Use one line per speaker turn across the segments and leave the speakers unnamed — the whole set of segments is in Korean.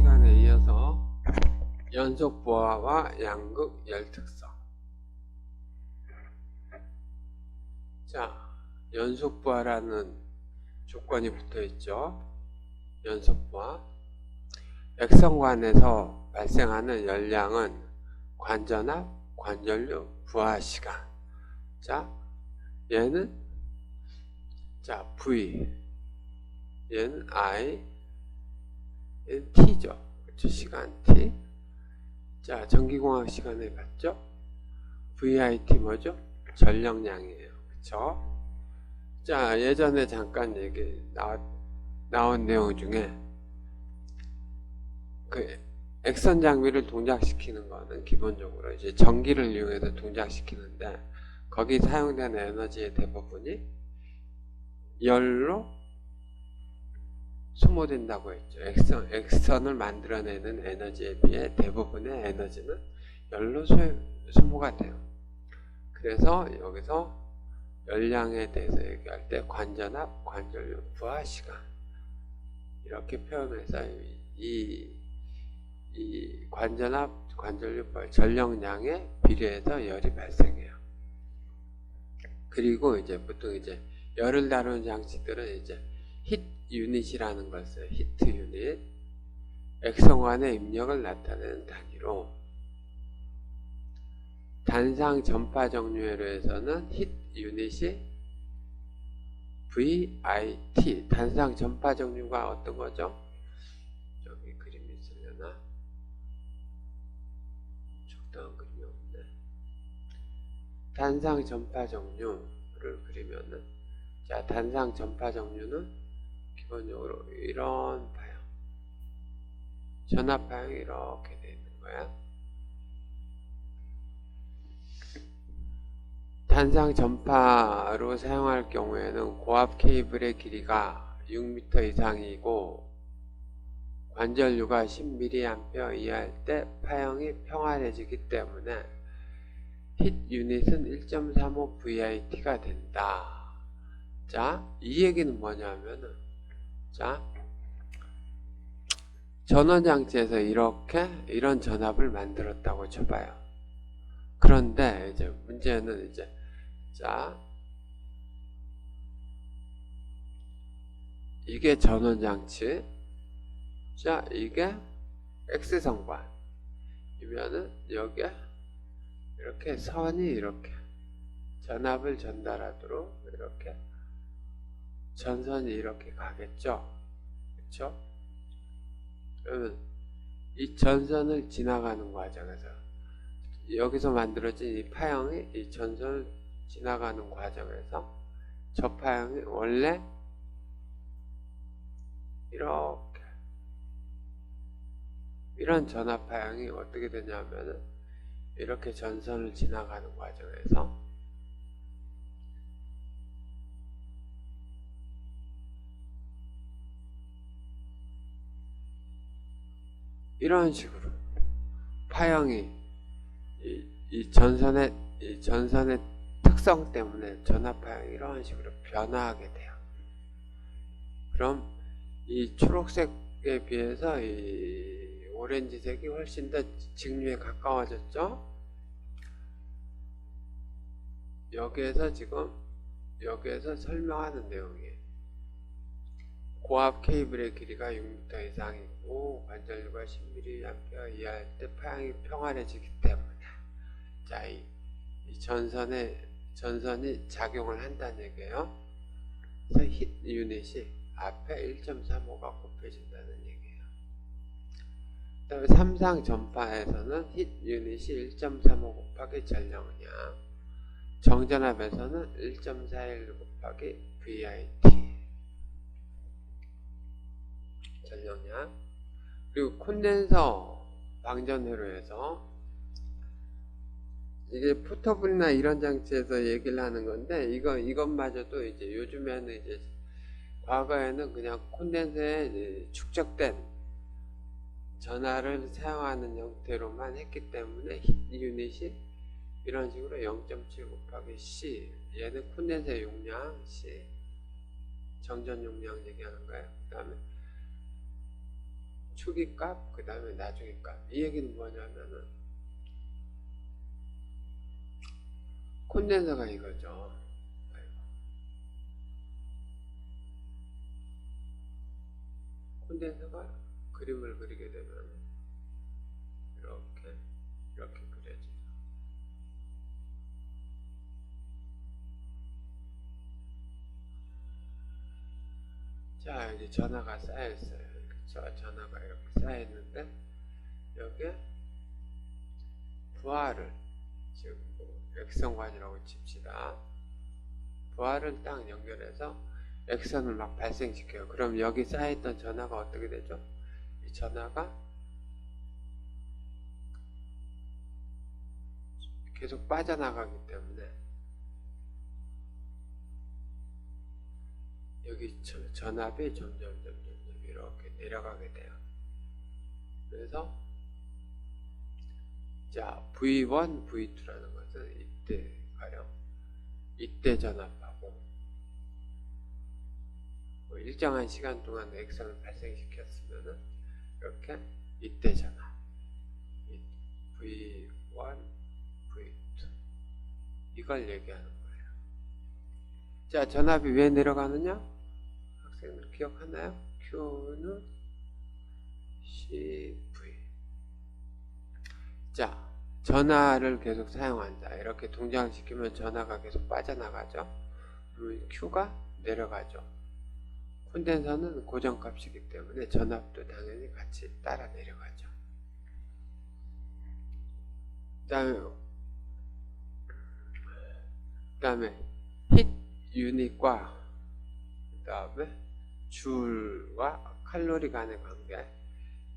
시간에 이어서 연속 보아와 양극 열특성. 자, 연속 보아라는 조건이 붙어 있죠. 연속 보아. 액성관에서 발생하는 열량은 관전압, 관전류, 부하 시간. 자, 얘는 자 V, 얘는 I, T죠. 그렇죠? 시간 T. 자, 전기공학 시간에 봤죠? VIT 뭐죠? 전력량이에요. 그렇죠? 자, 예전에 잠깐 얘기 나, 나온 내용 중에 그 액선 장비를 동작시키는 거는 기본적으로 이제 전기를 이용해서 동작시키는데 거기 사용되는 에너지의 대부분이 열로 소모된다고 했죠. 액선, 액선을 만들어내는 에너지에 비해 대부분의 에너지는 열로 소, 소모가 돼요. 그래서 여기서 열량에 대해서 얘기할 때 관전압, 관전류, 부하 시간 이렇게 표현해서 이, 이 관전압, 부하, 전력량에 비례해서 열이 발생해요. 그리고 이제 보통 이제 열을 다루는 장치들은 이제 히트 유닛이라는 걸 써요. 히트 유닛. 액성환의 입력을 나타내는 단위로 단상 전파 정류회로에서는 히트 유닛이 VIT 단상 전파 정류가 어떤 거죠? 여기 그림이 있으려나? 적당한 그림이 없네. 단상 전파 정류를 그리면은 자 단상 전파 정류는 기본적으로 이런 파형 전압 파형이 이렇게 되어 있는 거야 단상 전파로 사용할 경우에는 고압 케이블의 길이가 6m 이상이고 관절류가 10mA 이하일 때 파형이 평활해지기 때문에 힛 유닛은 1.35 VIT가 된다. 자, 이 얘기는 뭐냐면은, 자, 전원장치에서 이렇게, 이런 전압을 만들었다고 쳐봐요. 그런데, 이제, 문제는 이제, 자, 이게 전원장치, 자, 이게 X성관, 이면은, 여기에, 이렇게 선이 이렇게, 전압을 전달하도록, 이렇게, 전선이 이렇게 가겠죠. 그렇죠? 그러면 이 전선을 지나가는 과정에서 여기서 만들어진 이 파형이 이 전선을 지나가는 과정에서 저 파형이 원래 이렇게 이런 전압 파형이 어떻게 되냐면은 이렇게 전선을 지나가는 과정에서 이런 식으로 파형이 이, 이 전선의 이 전선의 특성 때문에 전압 파형이 이런 식으로 변화하게 돼요. 그럼 이 초록색에 비해서 이 오렌지색이 훨씬 더 직류에 가까워졌죠? 여기에서 지금 여기에서 설명하는 내용이에요. 고압 케이블의 길이가 6m 이상이고 관절류가 10mA 이하일 때 파형이 평활해지기 때문에 자, 이, 이 전선에 전선이 작용을 한다는 얘기예요. 그래서 힛 유닛이 앞에 1.35가 곱해진다는 얘기예요. 그다음에 삼상 전파에서는 힛 유닛이 1.35 곱하기 전력량, 정전압에서는 1.41 곱하기 VIT 전력량 그리고 콘덴서 방전회로에서 이게 포터블이나 이런 장치에서 얘기를 하는 건데 이거 이것마저도 이제 요즘에는 이제 과거에는 그냥 콘덴서에 축적된 전화를 사용하는 형태로만 했기 때문에 힛 유닛이 이런 식으로 0.7 곱하기 C 얘는 콘덴서 용량 C 정전 용량 얘기하는 거예요. 그 다음에 초기 값, 그 다음에 나중에 값. 이 얘기는 뭐냐면은 콘덴서가 이거죠. 콘덴서가 그림을 그리게 되면 이렇게 이렇게 그려지죠. 자 여기 전화가 쌓여 있어요. 그쵸? 전화가 이렇게 쌓여 있는데 여기에 부하를 지금 뭐 액선관이라고 칩시다. 부하를 딱 연결해서 액선을 막 발생시켜요. 그럼 여기 쌓여있던 전화가 어떻게 되죠? 이 전화가 계속 빠져나가기 때문에 여기 저- 전압이 점점 점점 이렇게 내려가게 돼요. 그래서 자 V1, V2라는 것은 이때 가령 이때 전압하고 뭐 일정한 시간 동안 액선을 발생시켰으면은 이렇게 이때 전압 이 V1, V2 이걸 얘기하는 거예요. 자 전압이 왜 내려가느냐? 학생들 기억하나요? Q는 CV 자 전화를 계속 사용한다. 이렇게 동작을 시키면 전화가 계속 빠져나가죠. 그러면 Q가 내려가죠. 콘덴서는 고정값이기 때문에 전압도 당연히 같이 따라 내려가죠. 그 다음에 힛 유닛과 그 다음에 줄과 칼로리 간의 관계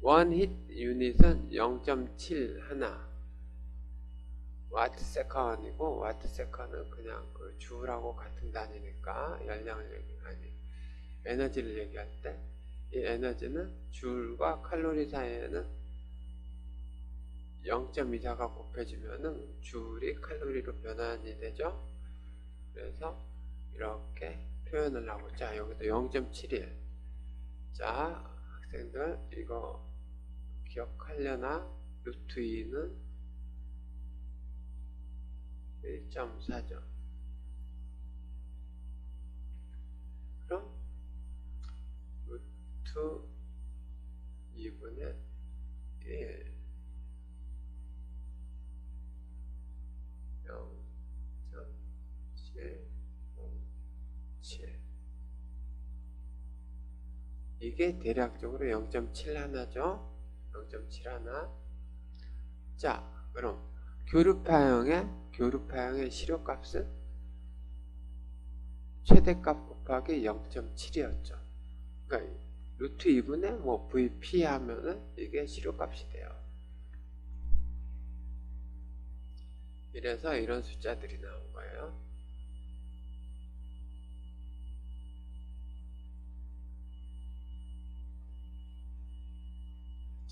원힛 유닛은 0.7 하나 와트 세컨이고 와트 세컨은 그냥 그 줄하고 같은 단위니까 열량을 얘기 아니 에너지를 얘기할 때 이 에너지는 줄과 칼로리 사이에는 0.24가 곱해지면은 줄이 칼로리로 변환이 되죠. 그래서 이렇게 표현을 하고 자 여기도 0.71 자 학생들 이거 기억하려나? 루트 2는 1.4죠. 그럼 루트 이게 대략적으로 0.7 하나죠? 0.7 하나? 자 그럼 교류파형의 교류파형의 실효값은 최대값 곱하기 0.7이었죠. 그러니까 루트 2분의 뭐 VP 하면은 이게 실효값이 돼요. 이래서 이런 숫자들이 나온 거예요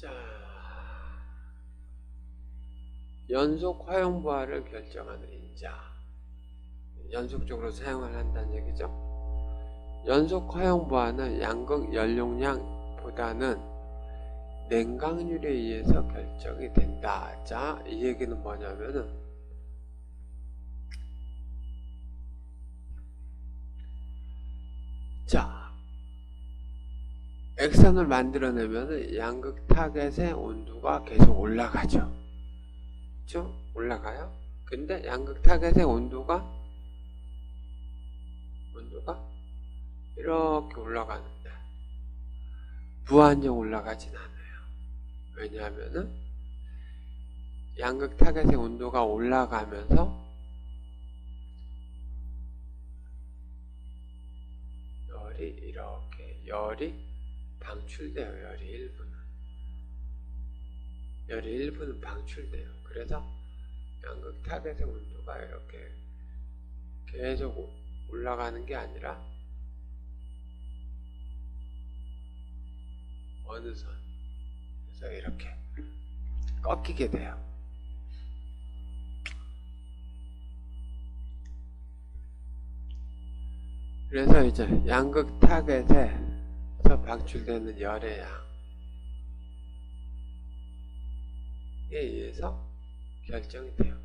자, 연속 화용 부하를 결정하는 인자. 연속적으로 사용을 한다는 얘기죠. 연속 화용 부하는 양극 연용량보다는 냉각률에 의해서 결정이 된다. 자, 이 얘기는 뭐냐면은 액선을 만들어내면 양극 타겟의 온도가 계속 올라가죠. 그죠? 올라가요. 근데 양극 타겟의 온도가 온도가 이렇게 올라가는데 무한정 올라가진 않아요. 왜냐하면은 양극 타겟의 온도가 올라가면서 열이 이렇게 열이 방출돼요. 열이 1분은. 열이 1분은 방출돼요. 그래서 양극 타겟의 온도가 이렇게 계속 올라가는 게 아니라 어느 선 그래서 이렇게 꺾이게 돼요. 그래서 이제 양극 타겟 에서 방출되는 열의 양 의해서 결정이 돼요.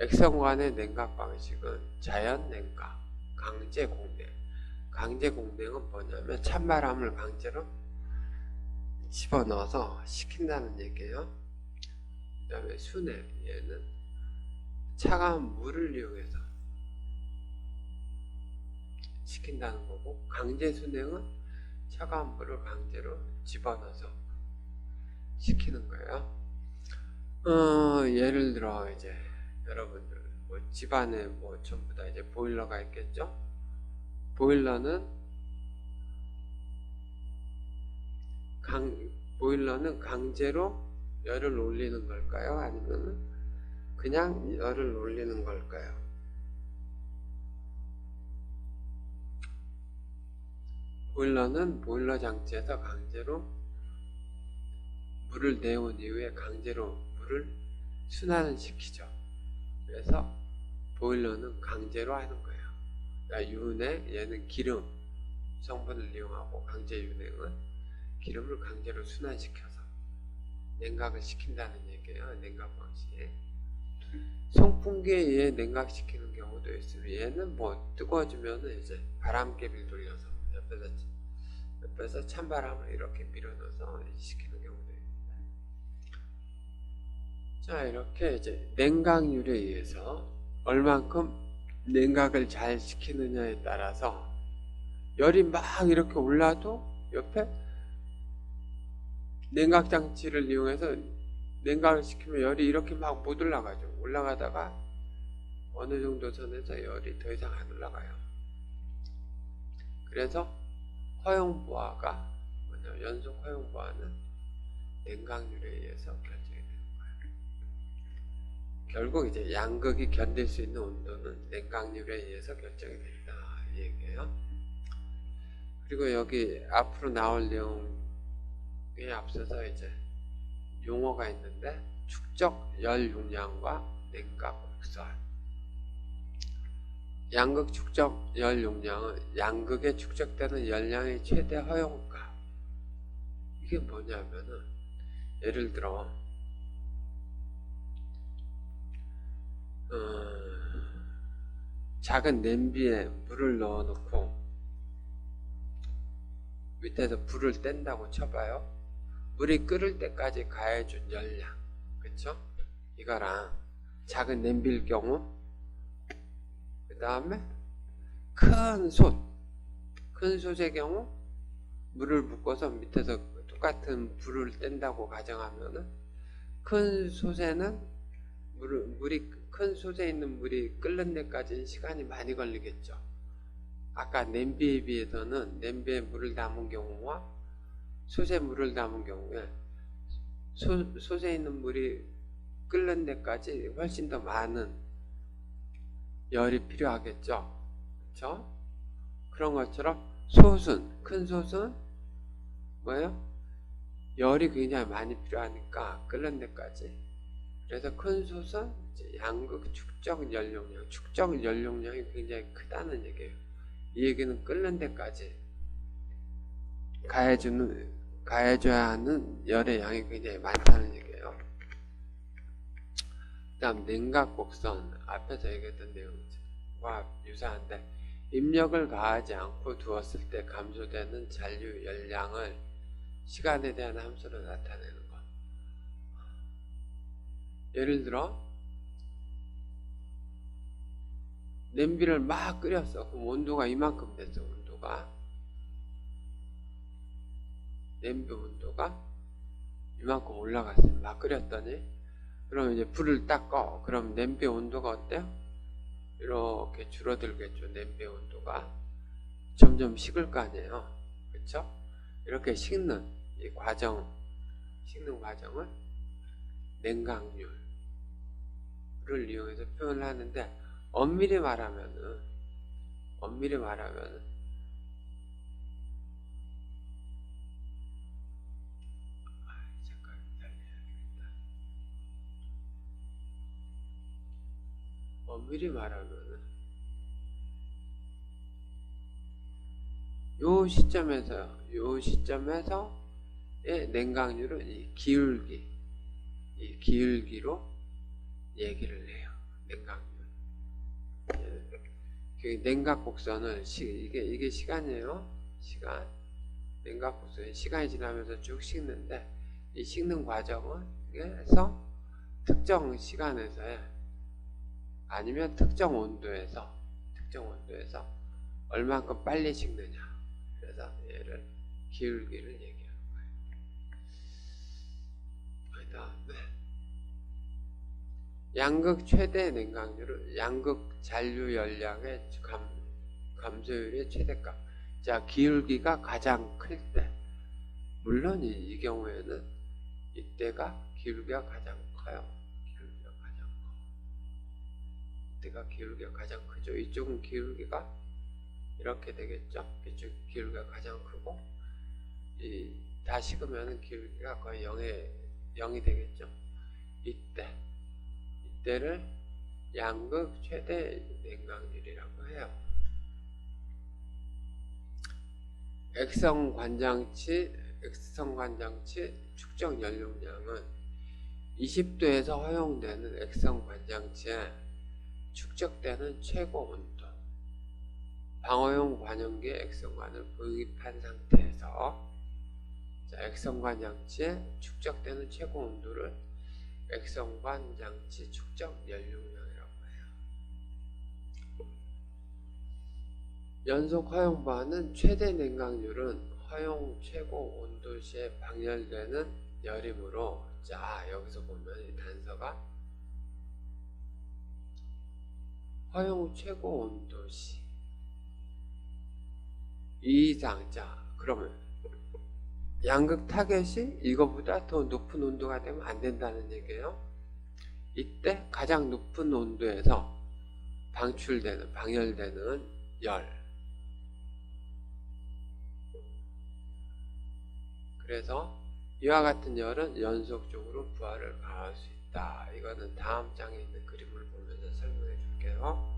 액성관의 냉각 방식은 자연 냉각, 강제 공냉. 강제 공냉은 뭐냐면 찬바람을 강제로 집어넣어서 식힌다는 얘기예요. 그 다음에 순회 얘는 차가운 물을 이용해서 식힌다는 거고 강제 순행은 차가운 물을 강제로 집어넣어서 식히는 거예요. 어, 예를 들어 이제 여러분들 뭐 집안에 뭐 전부 다 이제 보일러가 있겠죠? 보일러는 강 보일러는 강제로 열을 올리는 걸까요? 아니면 그냥 열을 올리는 걸까요? 보일러는 보일러 장치에서 강제로 물을 내온 이후에 강제로 물을 순환을 시키죠. 그래서 보일러는 강제로 하는 거예요. 그러니까 유내 얘는 기름 성분을 이용하고 강제 유냉은 기름을 강제로 순환시켜서 냉각을 시킨다는 얘기예요. 냉각 방식에. 송풍기에 의해 냉각시키는 경우도 있으면 얘는 뭐 뜨거워지면은 이제 바람개비를 돌려서 옆에서 옆에서 찬바람을 이렇게 밀어넣어서 시키는 경우도 있습니다. 자 이렇게 이제 냉각률에 의해서 얼만큼 냉각을 잘 시키느냐에 따라서 열이 막 이렇게 올라도 옆에 냉각 장치를 이용해서 냉각을 시키면 열이 이렇게 막 못 올라가죠. 올라가다가 어느 정도 선에서 열이 더 이상 안 올라가요. 그래서 허용 보아가 뭐냐 연속 허용 보아는 냉각률에 의해서 결정이 되는 거예요. 결국 이제 양극이 견딜 수 있는 온도는 냉각률에 의해서 결정이 된다 이 얘기예요. 그리고 여기 앞으로 나올 내용에 앞서서 이제 용어가 있는데 축적 열 용량과 냉각 곡선 양극 축적 열 용량은 양극에 축적되는 열량의 최대 허용가. 이게 뭐냐면은 예를 들어 어, 작은 냄비에 물을 넣어놓고 밑에서 불을 뗀다고 쳐봐요. 물이 끓을 때까지 가해준 열량. 그쵸? 이거랑 작은 냄비일 경우 그 다음에 큰 솥, 큰 솥의 경우 물을 붓고서 밑에서 똑같은 불을 뗀다고 가정하면은 큰 솥에는 물을, 물이 큰 솥에 있는 물이 끓는 데까지는 시간이 많이 걸리겠죠. 아까 냄비에 비해서는 냄비에 물을 담은 경우와 솥에 물을 담은 경우에 소, 솥에 있는 물이 끓는 데까지 훨씬 더 많은 열이 필요하겠죠. 그렇죠? 그런 것처럼 솥은 큰 솥은 뭐예요? 열이 굉장히 많이 필요하니까 끓는 데까지. 그래서 큰 솥은 양극 축적 연용량, 축적 연용량이 굉장히 크다는 얘기예요. 이 얘기는 끓는 데까지 가해주는 가해줘야 하는 열의 양이 굉장히 많다는 얘기예요. 다음 냉각 곡선 앞에서 얘기했던 내용과 유사한데 입력을 가하지 않고 두었을 때 감소되는 잔류 열량을 시간에 대한 함수로 나타내는 것. 예를 들어 냄비를 막 끓였어. 그럼 온도가 이만큼 됐어. 온도가 냄비 온도가 이만큼 올라갔어요. 막 끓였더니 그럼 이제 불을 딱 꺼. 그럼 냄비 온도가 어때요? 이렇게 줄어들겠죠. 냄비 온도가 점점 식을 거 아니에요. 그렇죠? 이렇게 식는 이 과정, 식는 과정을 냉각률을 이용해서 표현을 하는데 엄밀히 말하면은 엄밀히 말하면은 엄밀히 말하면은 요 시점에서 요 시점에서의 냉각률은 이 기울기 이 기울기로 얘기를 해요. 냉각률. 예. 그 냉각 곡선을 시, 이게 이게 시간이에요. 시간. 냉각 곡선이 시간이 지나면서 쭉 식는데 이 식는 과정은 에서 특정 시간에서의 아니면 특정 온도에서 특정 온도에서 얼만큼 빨리 식느냐. 그래서 얘를 기울기를 얘기하는 거예요. 그 다음에 양극 최대 냉각률은 양극 잔류 열량의 감, 감소율의 최대값. 자, 기울기가 가장 클 때. 물론 이, 이 경우에는 이때가 기울기가 가장 커요. 이때가 기울기가 가장 크죠. 이쪽은 기울기가 이렇게 되겠죠. 이쪽 기울기가 가장 크고 이 다 식으면 기울기가 거의 0에 0이 되겠죠. 이때 이때를 양극 최대 냉각률이라고 해요. 액성 관장치 액성 관장치 축적 연료량은 20도에서 허용되는 액성 관장치에 축적되는 최고 온도 방어용 관용기 액성관을 도입한 상태에서 자, 액성관 장치에 축적되는 최고 온도를 액성관 장치 축적 연료량이라고 해요. 연속 허용 바는 최대 냉각률은 허용 최고 온도 시에 방열되는 열이므로 자 여기서 보면 이 단서가 허용 최고 온도 시 이상 자 그러면 양극 타겟이 이거보다 더 높은 온도가 되면 안 된다는 얘기예요. 이때 가장 높은 온도에서 방출되는 방열되는 열 그래서 이와 같은 열은 연속적으로 부하를 가할 수 있다. 이거는 다음 장에 있는 그림을 보면서 설명해 줄게요.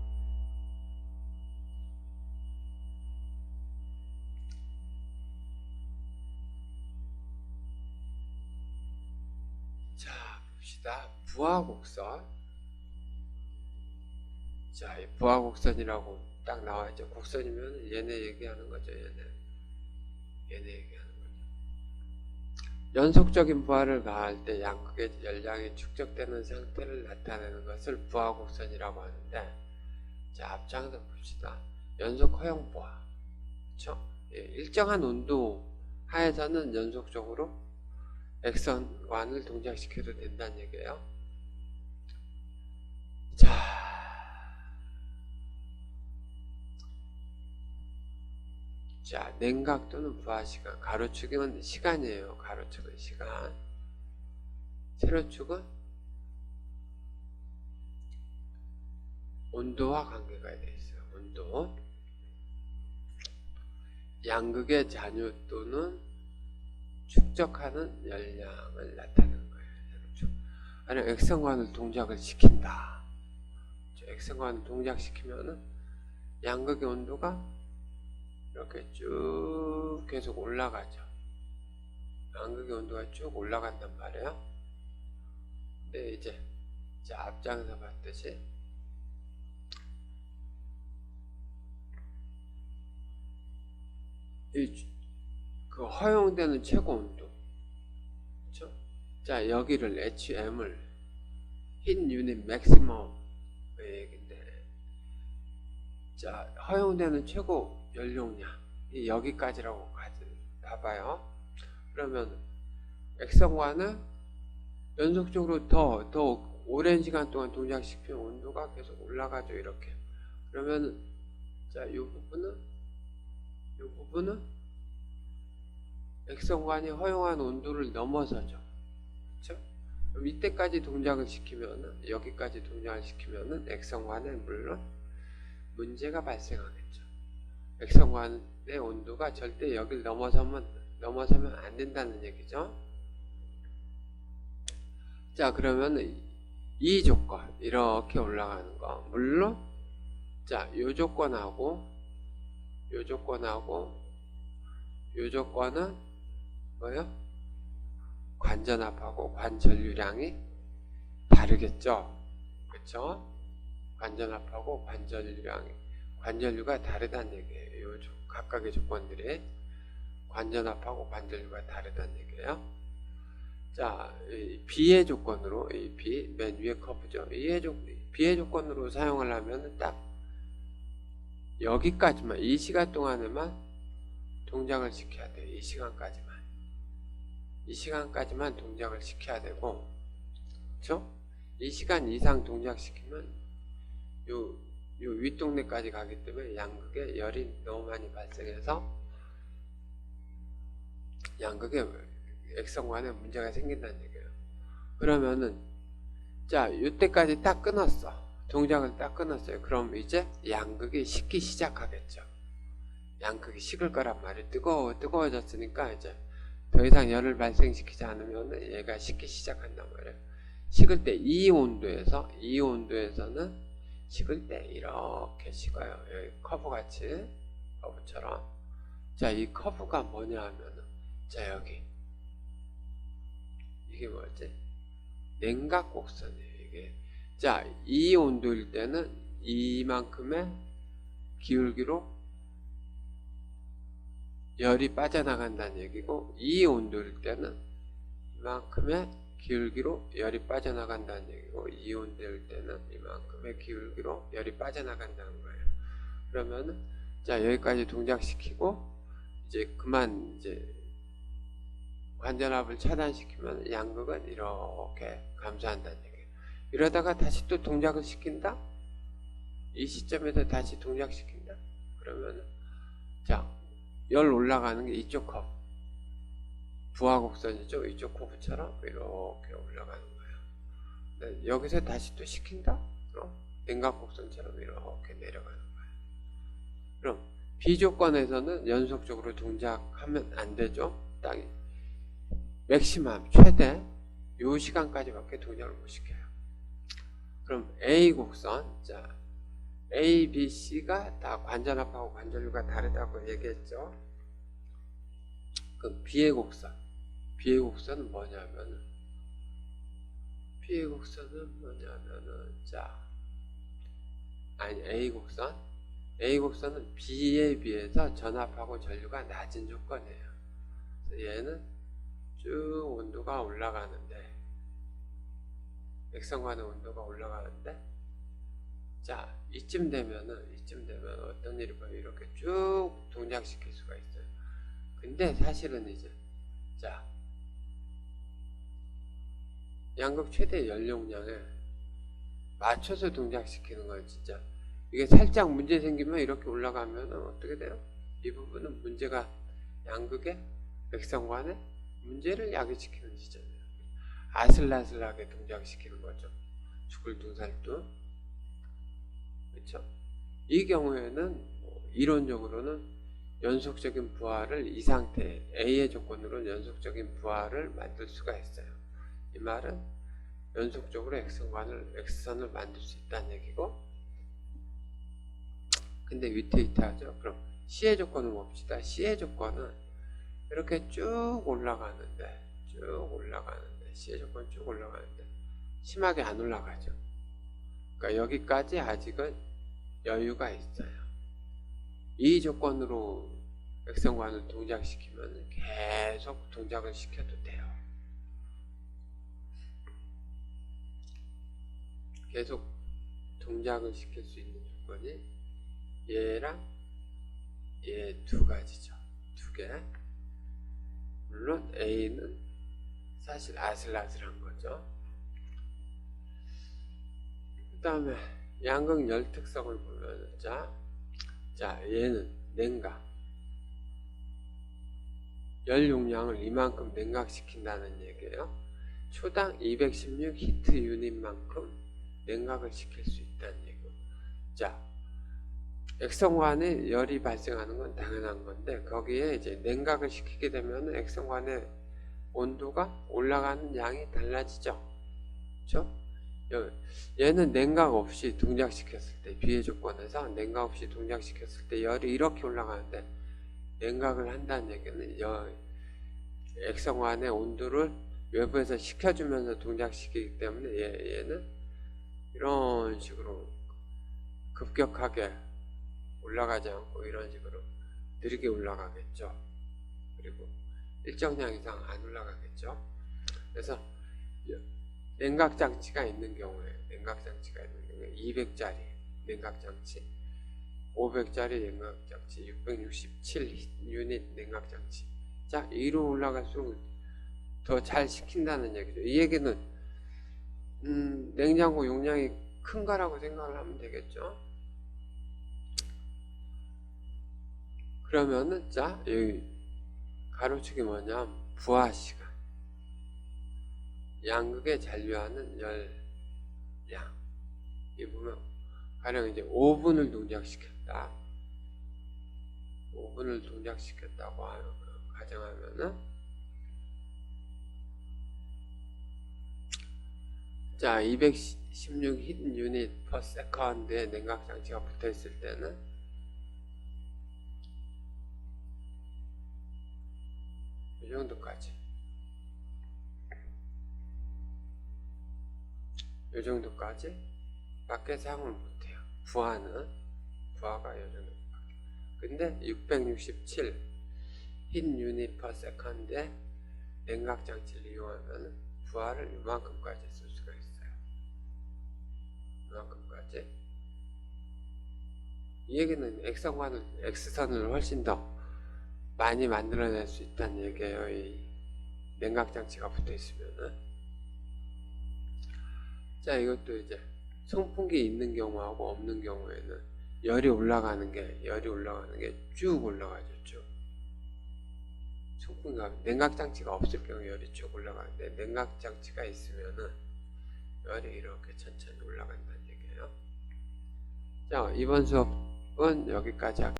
자, 봅시다. 부하곡선. 자, 이 부하곡선이라고 딱 나와 있죠. 곡선이면 얘네 얘기하는 거죠, 얘네. 얘네 얘기하는. 연속적인 부하를 가할 때 양극의 열량이 축적되는 상태를 나타내는 것을 부하 곡선이라고 하는데, 자, 앞장서 봅시다. 연속 허용 부하. 그쵸? 예, 일정한 온도 하에서는 연속적으로 액선관을 동작시켜도 된다는 얘기예요. 자, 자 냉각 또는 부하 시간, 가로축은 시간이에요. 가로축은 시간. 세로축은 온도와 관계가 되어 있어요. 온도. 양극의 잔유 또는 축적하는 열량을 나타내는 거예요. 세로축. 아니 액선관을 동작을 시킨다. 저 액선관을 동작시키면은 양극의 온도가 이렇게 쭉 계속 올라가죠. 양극의 온도가 쭉 올라간단 말이에요. 근데 이제 자 앞장에서 봤듯이 이그 허용되는 최고 온도 그렇죠? 자 여기를 HM을 흰 유닛 맥시멈의 얘기인데 자 허용되는 최고 연료량 이 여기까지라고 가지 봐봐요 그러면 액성관을 연속적으로 더 더 오랜 시간 동안 동작시키면 온도가 계속 올라가죠 이렇게 그러면 자 이 부분은 이 부분은 액성관이 허용한 온도를 넘어서죠. 그렇죠? 그럼 이때까지 동작을 시키면은 여기까지 동작을 시키면은 액성관에 물론 문제가 발생하겠죠. 액성관의 온도가 절대 여기를 넘어서면 넘어서면 안 된다는 얘기죠. 자 그러면 이 조건 이렇게 올라가는 거 물론 자요 조건하고 요 조건하고 요 조건은 뭐요? 관전압하고 관전류량이 다르겠죠. 그렇죠? 관전압하고 관전류랑 관전류가 다르다는 얘기예요. 각각의 조건들이 관전압하고 관전류가 다르다는 얘기예요. 자, 이 비의 조건으로 이 비, 맨 위에 커브죠. 이의 조, 비의 조건으로 사용을 하면 딱 여기까지만 이 시간 동안에만 동작을 시켜야 돼요. 이 시간까지만. 이 시간까지만 동작을 시켜야 되고, 그렇죠? 이 시간 이상 동작 시키면 요, 요 윗동네까지 가기 때문에 양극에 열이 너무 많이 발생해서 양극에 액성관에 문제가 생긴다는 얘기예요. 그러면은 자, 이때까지 딱 끊었어. 동작을 딱 끊었어요. 그럼 이제 양극이 식기 시작하겠죠. 양극이 식을 거란 말이에요. 뜨거워, 뜨거워졌으니까 이제 더 이상 열을 발생시키지 않으면 얘가 식기 시작한단 말이에요. 식을 때 이 온도에서, 이 온도에서는 식을 때 이렇게 식어요. 여기 커브 같이, 커브처럼. 자, 이 커브가 뭐냐 하면은, 자, 여기. 이게 뭐지? 냉각 곡선이에요, 이게. 자, 이 온도일 때는 이만큼의 기울기로 열이 빠져나간다는 얘기고, 이 온도일 때는 이만큼의 기울기로 열이 빠져나간다는 얘기고, 이 온도일 때는 이만큼의 기울기로 열이 빠져나간다는 거예요. 그러면은, 자, 여기까지 동작시키고, 이제 그만, 이제, 관전압을 차단시키면 양극은 이렇게 감소한다는 얘기예요. 이러다가 다시 또 동작을 시킨다? 이 시점에서 다시 동작시킨다? 그러면 자, 열 올라가는 게 이쪽 컵 부하 곡선이죠. 이쪽 커브처럼 이렇게 올라가는 거예요. 네, 여기서 다시 또 시킨다? 그럼 냉각 곡선처럼 이렇게 내려가는 거예요. 그럼 비조건에서는 연속적으로 동작하면 안 되죠. 땅이 맥시멈 최대 요 시간까지밖에 동작을 못 시켜요. 그럼 A 곡선 자 A, B, C가 다 관전압하고 관전류가 다르다고 얘기했죠. 그럼 B의 곡선 B의 곡선은 뭐냐면은 B의 곡선은 뭐냐면은 자 아니 A 곡선? A 곡선은 B에 비해서 전압하고 전류가 낮은 조건이에요. 그래서 얘는 쭉 온도가 올라가는데 액성관의 온도가 올라가는데 자 이쯤 되면은 이쯤 되면 어떤 일이 벌어 이렇게 쭉 동작시킬 수가 있어요. 근데 사실은 이제 자 양극 최대 연용량에 맞춰서 동작시키는 건 진짜 이게 살짝 문제 생기면 이렇게 올라가면 어떻게 돼요? 이 부분은 문제가 양극의 액성관에 문제를 야기시키는 지점이에요. 아슬아슬하게 동작시키는 거죠. 죽을 둥살도. 그렇죠? 이 경우에는 뭐 이론적으로는 연속적인 부하를 이 상태 A의 조건으로 연속적인 부하를 만들 수가 있어요. 이 말은 연속적으로 X선을 X선을 만들 수 있다는 얘기고 근데 위태위태하죠. 그럼 C의 조건을 봅시다. C의 조건은 이렇게 쭉 올라가는데 쭉 올라가는데 C의 조건 쭉 올라가는데 심하게 안 올라가죠. 그러니까 여기까지 아직은 여유가 있어요. 이 조건으로 액성관을 동작시키면 계속 동작을 시켜도 돼요. 계속 동작을 시킬 수 있는 조건이 얘랑 얘 두 가지죠. 두 개. 물론 A는 사실 아슬아슬한 거죠. 그 다음에 양극 열 특성을 보면 자, 자 얘는 냉각 열 용량을 이만큼 냉각시킨다는 얘기예요. 초당 216 히트 유닛만큼 냉각을 시킬 수 있다는 얘기고. 자, 액성관에 열이 발생하는 건 당연한 건데 거기에 이제 냉각을 시키게 되면 액성관의 온도가 올라가는 양이 달라지죠. 그렇죠? 얘는 냉각 없이 동작시켰을 때 비의 조건에서 냉각 없이 동작시켰을 때 열이 이렇게 올라가는데 냉각을 한다는 얘기는 열, 액성관의 온도를 외부에서 시켜주면서 동작시키기 때문에 얘, 얘는 이런 식으로 급격하게 올라가지 않고 이런 식으로 느리게 올라가겠죠. 그리고 일정량 이상 안 올라가겠죠. 그래서 냉각 장치가 있는 경우에 냉각 장치가 있는 경우에 200짜리 냉각 장치, 500짜리 냉각 장치, 667 유닛 냉각 장치. 자, 위로 올라갈수록 더잘 식힌다는 얘기죠. 이 얘기는 음, 냉장고 용량이 큰 거라고 생각을 하면 되겠죠. 그러면은 자 여기 가로축이 뭐냐면 부하 시간. 양극에 잔류하는 열량 이 보면 가령 이제 5분을 동작시켰다. 5분을 동작시켰다고 하면 가정하면은 자 216힛 유닛 퍼 세컨드에 냉각 장치가 붙어 있을 때는 이 정도까지. 이 정도까지 밖에 사용을 못해요. 부하는 부하가 이 정도밖에. 근데 667힛 유닛 퍼 세컨드에 냉각 장치를 이용하면 부하를 이만큼까지 쓸 수가 있어요 이만큼까지 이 얘기는 X선과는 X선을 훨씬 더 많이 만들어낼 수 있다는 얘기예요. 이 냉각 장치가 붙어 있으면은. 자, 이것도 이제 송풍기 있는 경우하고 없는 경우에는 열이 올라가는 게 열이 올라가는 게 쭉 올라가죠. 쭉. 송풍기가 냉각 장치가 없을 경우 열이 쭉 올라가는데 냉각 장치가 있으면은 열이 이렇게 천천히 얘기예요. 자, 이번 수업은 여기까지 할게요.